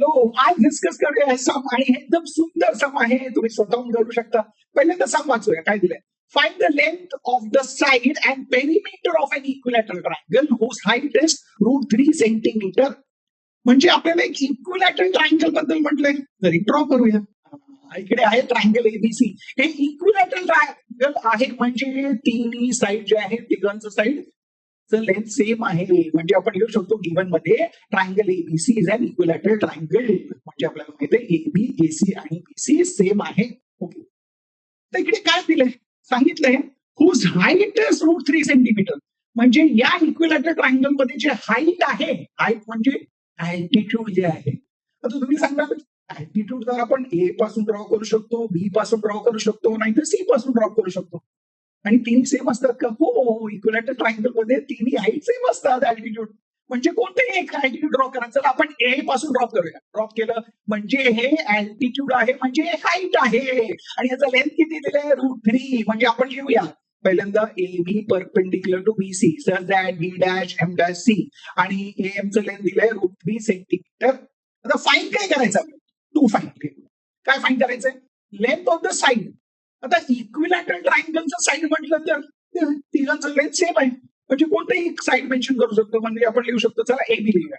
Hello आज discuss करूया सम आणि हे एकदम सुंदर सम आहे तुम्ही स्वतःहून करू शकता. पहिल्यांदा सम वाचूया काय दिलंय? Find the length of the side and perimeter of an equilateral triangle whose height is root three centimetre म्हणजे आपल्याला एक इक्विलॅटरल ट्रायंगलबद्दल म्हटलंय. तरी ड्रॉ करूया. इकडे आहे ट्रायंगल एबीसी हे इक्विलॅटरल ट्रायंगल आहे म्हणजे तिन्ही साईड जे आहे तिघांचं साईड लेंथ सेम आहे. म्हणजे आपण घेऊ शकतो गिवनमध्ये triangle ABC is an equilateral triangle म्हणजे आपल्याला माहिती आहे एबी एसी आणि बीसी सेम आहे. ओके तर इकडे काय दिलंय? सांगितलंय whose height is root three centimetre म्हणजे या इक्विलॅटरल ट्रायंगलमध्ये जे हाईट आहे हाईट म्हणजे अल्टिट्यूड जे आहे. आता तुम्ही सांगणार अल्टिट्यूड जर आपण ए पासून ड्रॉ करू शकतो बी पासून ड्रॉ करू शकतो नाहीतर सी पासून ड्रॉ करू शकतो. आणि तीन सेम असतात का? हो, हो, हो. इक्विलॅटर ट्रायंगलमध्ये तिन्ही हाईट सेम असतात अल्टिट्यूड म्हणजे कोणतेही एक अल्टिट्यूड ड्रॉ करा चला आपण ए पासून ड्रॉप करूया. ड्रॉप केलं म्हणजे हे अल्टिट्यूड आहे म्हणजे हाईट आहे. आणि याचा लेंथ किती दिलंय? रूट थ्री म्हणजे आपण लिहूया. पहिल्यांदा A B perpendicular to B C sir that B dash M dash C आणि ए एमचं लेंथ दिलंय रूट थ्री सेंटीमीटर आता फाईन काय करायचं? टू फाईन काय फाईन करायचंय? लेंथ ऑफ द साईड आता इक्विलॅटरल ट्रायंगलचं साईड म्हटलं तर ते तिघांचं लेंथ सेम आहे. म्हणजे कोणतंही एक साईड मेन्शन करू शकतो. म्हणजे आपण लिहू शकतो चला ए बी लिहूया.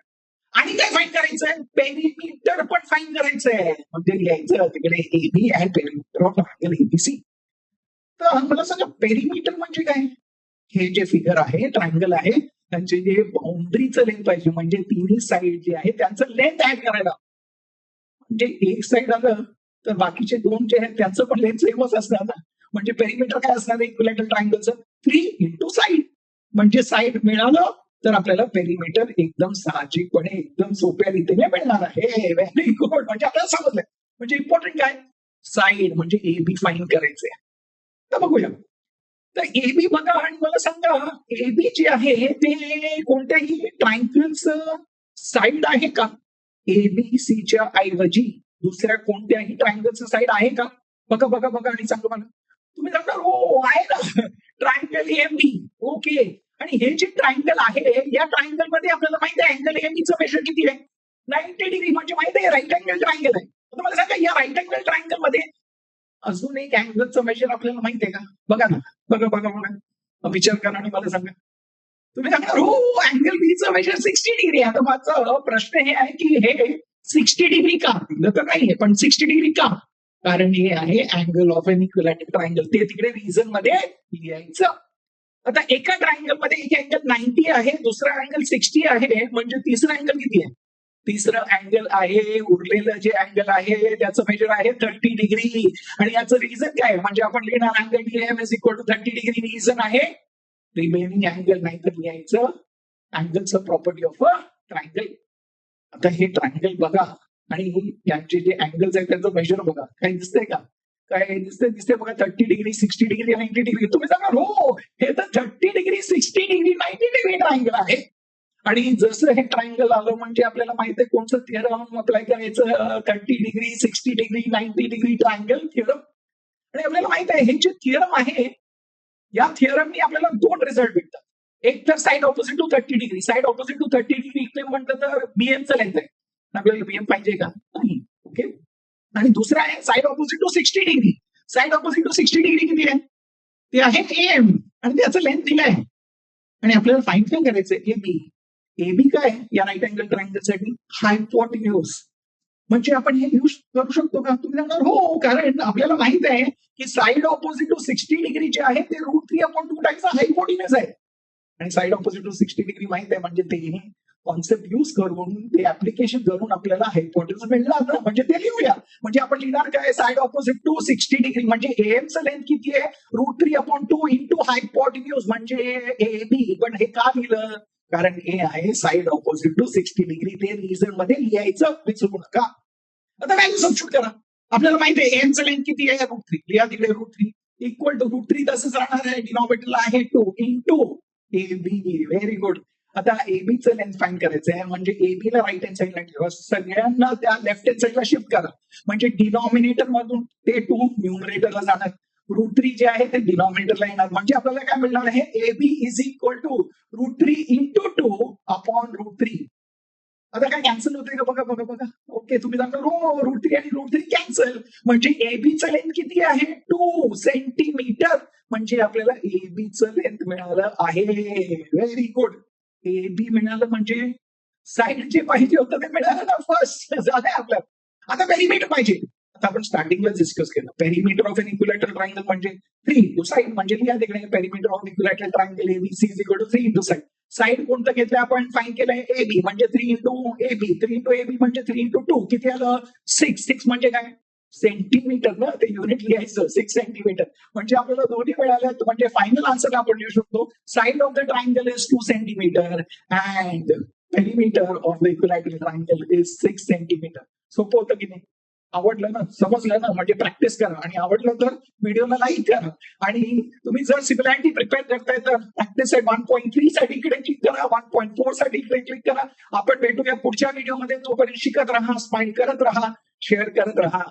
आणि काय फाईन करायचंय? पेरिमीटर पण फाईन करायचंय. म्हणजे लिहायचं तिकडे A B and perimeter of triangle ABC तर मला सांगा पेरिमीटर म्हणजे काय? हे जे फिगर आहे ट्रायंगल आहे त्यांचे जे बाउंड्रीचं लेंथ पाहिजे म्हणजे तिन्ही साईड जे आहे त्यांचं लेंथ ऍड करायला. म्हणजे एक साईड आलं तर बाकीचे दोन जे आहेत त्यांचं पण लेंथ सेमच असणार ना. म्हणजे पेरिमीटर काय असणार इक्विलेटर ट्रायंगलचं थ्री इंटू साईड म्हणजे साईड मिळालं तर आपल्याला पेरिमीटर एकदम साहजिकपणे एकदम सोप्या रीतीने मिळणार आहे. व्हेरी गुड म्हणजे आपल्याला समजलंय म्हणजे इम्पॉर्टंट काय? साईड म्हणजे ए बी फाईन करायचे तर बघूया. तर ए बी बघा आणि मला सांगा ए बी जे आहे ते कोणत्याही ट्रायंगलचं साईड आहे का? ए बी सीच्या ऐवजी दुसऱ्या कोणत्याही ट्रायंगलचं साईड आहे का? बघा बघा बघा आणि चांगलं बघा तुम्ही सांगणार हो आहे ना. ट्रायंगल एम बी ओके आणि हे जे ट्रायंगल आहे या ट्रायंगलमध्ये आपल्याला माहिती आहे अँगल एम बीचं मेजर किती आहे? नाईन्टी डिग्री म्हणजे माहिती आहे राईट अँगल ट्रायंगल आहे. आता मला सांगा या राईट अँगल ट्रायंगलमध्ये अजून एक अँगलचं मेजर आपल्याला माहिती आहे का? बघा ना. बघा बघा बघा. विचार करा आणि मला सांगा. तुम्ही सांगणार हो अँगल बीचं मेजर सिक्स्टी डिग्री आता माझा प्रश्न हे आहे की हे सिक्स्टी डिग्री का? दिलं तर नाहीये पण सिक्स्टी डिग्री का? कारण हे आहे angle of an equilateral triangle ते तिकडे रिझनमध्ये लिहायचं. आता एका ट्रायंगलमध्ये एक अँगल नाईन्टी आहे दुसरा अँगल सिक्स्टी आहे म्हणजे तिसरा अँगल किती आहे? तिसरं अँगल आहे उरलेलं जे अँगल आहे त्याचं मेजर आहे थर्टी डिग्री आणि याचं रिझन काय? आहे? म्हणजे आपण लिहिणार angle D M is equal to thirty degree reason आहे. रिमेनिंग अँगल नाही तर लिहायचं अँगलचं प्रॉपर्टी ऑफ अ ट्रायंगल आता हे ट्रायंगल बघा आणि यांचे जे अँगल्स आहेत त्यांचं मेजर बघा. काही दिसतंय का? काय दिसतंय? दिसतंय बघा thirty degree sixty degree ninety degree तुम्ही सांगा हो हे तर thirty degree sixty degree ninety degree triangle आहे. आणि जसं हे ट्रायंगल आलं म्हणजे आपल्याला माहीत आहे कोणतं थिअरम अप्लाय करायचं? Thirty degree sixty degree ninety degree triangle theorem आणि आपल्याला माहीत आहे हे जे थिअरम आहे या थिअरमनी आपल्याला दोन रिझल्ट भेटतो एक तर side opposite to thirty degree side opposite to thirty degree इकडे म्हटलं तर बीएमचं लेंथ आहे. आपल्याला बीएम पाहिजे का? नाही. ओके आणि दुसरा आहे side opposite to sixty degree side opposite to sixty degree किती आहे? ते आहे एम आणि त्याचं लेंथ दिलं आहे. आणि आपल्याला फाईन काय करायचं ए बी ए बी काय या राईट अँगल ट्रायंगलसाठी हायपोटिन्यूज म्हणजे आपण हे यूज करू शकतो का? तुम्ही सांगणार हो कारण आपल्याला माहीत आहे की side opposite to sixty degree जे आहे ते रूट थ्री अपॉन टू टाईमचा हायपोटिन्यूज आहे. आणि side opposite to sixty degree माहीत आहे म्हणजे ते कॉन्सेप्ट युज करून ते ऍप्लिकेशन करून आपल्याला हायपोटिन्यूज मिळणार ना? म्हणजे ते लिहूया. म्हणजे आपण लिहिणार काय? Side opposite to sixty degree म्हणजे एमचं लेंथ किती आहे? Root three upon two into hypotenuse म्हणजे ए बी पण हे का लिहिलं? कारण ए आहे side opposite to sixty degree ते रिझनमध्ये लिहायचं. विसरू नका. आता काय सबशूट करा? आपल्याला माहिती आहे एमचं लेंथ किती आहे? रूट थ्री लिहा तिकडे root three equal to root three तसंच राहणार आहे. डिनॉमिनेटरला आहे two in two A B very good आता ए बीचं लेन्थ फाईन करायचं आहे म्हणजे AB ला राईट हँड साईडला ठेवा. सगळ्यांना त्या लेफ्ट हँड साईडला शिफ्ट करा. म्हणजे डिनॉमिनेटर मधून ते टू न्यूमरेटरला जाणार. रूट थ्री जे आहे ते डिनॉमिनेटरला येणार. म्हणजे आपल्याला काय मिळणार आहे? A B is equal to root three into two upon root three आता काय कॅन्सल होते का? बघा बघा बघा. ओके तुम्ही सांगा रो रूट थ्री आणि रूट थ्री कॅन्सल म्हणजे ए बीचं लेन्थ किती आहे? टू सेंटीमीटर म्हणजे आपल्याला एबीचं लेंथ मिळालं आहे. व्हेरी गुड ए बी मिळालं म्हणजे साईड जे पाहिजे होतं ते मिळालं ना फर्स्ट झालंय आपल्याला आता पेरिमीटर पाहिजे. आता आपण स्टार्टिंगला डिस्कस केलं. Perimeter of an equilateral triangle म्हणजे थ्री इंटू साईड म्हणजे लिहा तिकडे. Perimeter of equilateral triangle ABC is equal to three into side side कोणतं घेतलं आपण? फाईन केलंय ए बी म्हणजे three into A B three into A B म्हणजे थ्री इंटू टू किती आलं? सिक्स सिक्स म्हणजे काय? सेंटीमीटर ना ते युनिट लिहायचं सिक्स सेंटीमीटर म्हणजे आपल्याला दोन्ही मिळाल्यात म्हणजे फायनल आन्सर आपण लिहू शकतो side of the triangle is two centimeter and perimeter of the equilateral triangle is six centimeter सोपं होतं की नाही? आवडलं ना? समजलं ना? म्हणजे प्रॅक्टिस करा. आणि आवडलं तर व्हिडिओला लाईक करा. आणि तुम्ही जर सिमिलॅरिटी प्रिपेअर करताय तर प्रॅक्टिस आहे वन पॉईंट थ्री साठी इकडे क्लिक करा वन पॉईंट फोरसाठी इकडे क्लिक करा. आपण भेटूया पुढच्या व्हिडिओमध्ये तोपर्यंत शिकत राहा स्माइल करत राहा शेअर करत राहा.